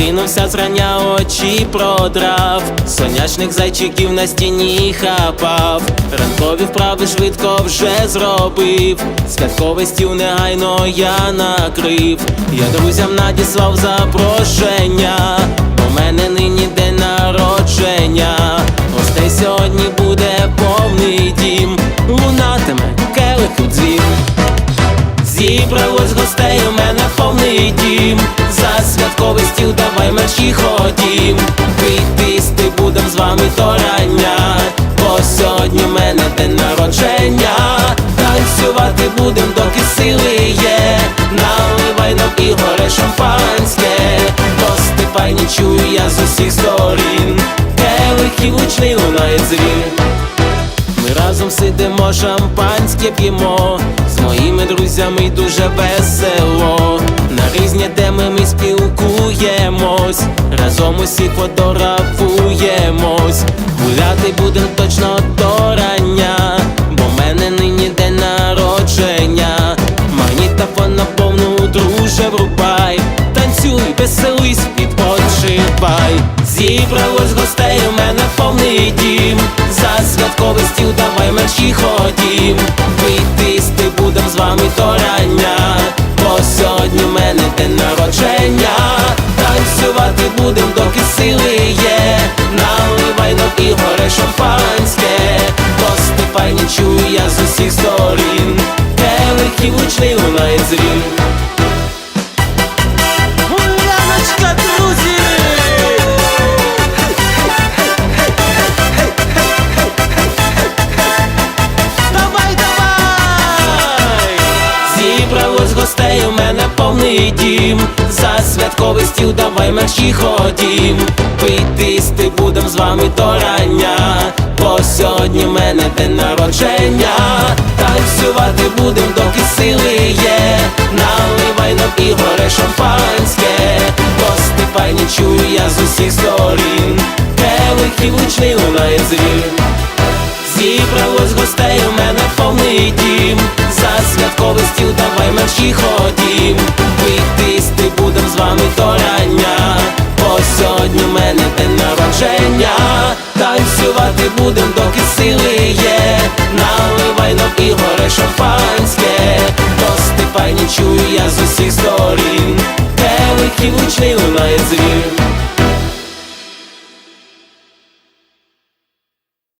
Прокинувся зрання очі продрав, сонячних зайчиків на стіні хапав, ранкові вправи швидко вже зробив, святковий стіл негайно я накрив, я друзям надіслав запрошення, у мене нині день народження, гостей сьогодні буде повний дім, лунатиме келиху дзвін. Зібралось гостей давай мерщі ходім. Пити будем з вами до рання Бо сьогодні в мене день народження. Танцювати будем, доки сили є. Наливай нам горе шампанське Гости пайні чую я з усіх сторін. Келихів гучний лунає дзвін. Ми разом сидимо, шампанське п'ємо моїми друзями дуже весело. На різні теми ми спілкуємось, разом усі фотографуємось. Гуляти будем точно до рання, бо в мене нині день народження. Магнітофон на повну друже врубай, танцюй, веселись, відпочивай. Зібралось гостей у мене повний дім. За святковий стіл давай мерщі ходім. Будем, доки сили є. Наливай нам і горе шампанське. Гости пайні чую я з усіх сторін. Келихів гучний лунає дзвін. Гостей у мене повний дім. За святковий стіл давай мерщі ходім. Пити їсти будем з вами до рання. Бо сьогодні в мене день народження. Танцювати будем, доки сили є. Наливай нам горе шампанське. Гости пайні чую я з усіх сторін. Келихів гучний лунає дзвін. Зібралось гостей у мене повний дім За святковий стіл давай мерщі ходім Танцювати будем, доки сили є. Наливай нам і горе шампанське. Гости пайні чую я з усіх сторін. Келихів лучний лунає дзвін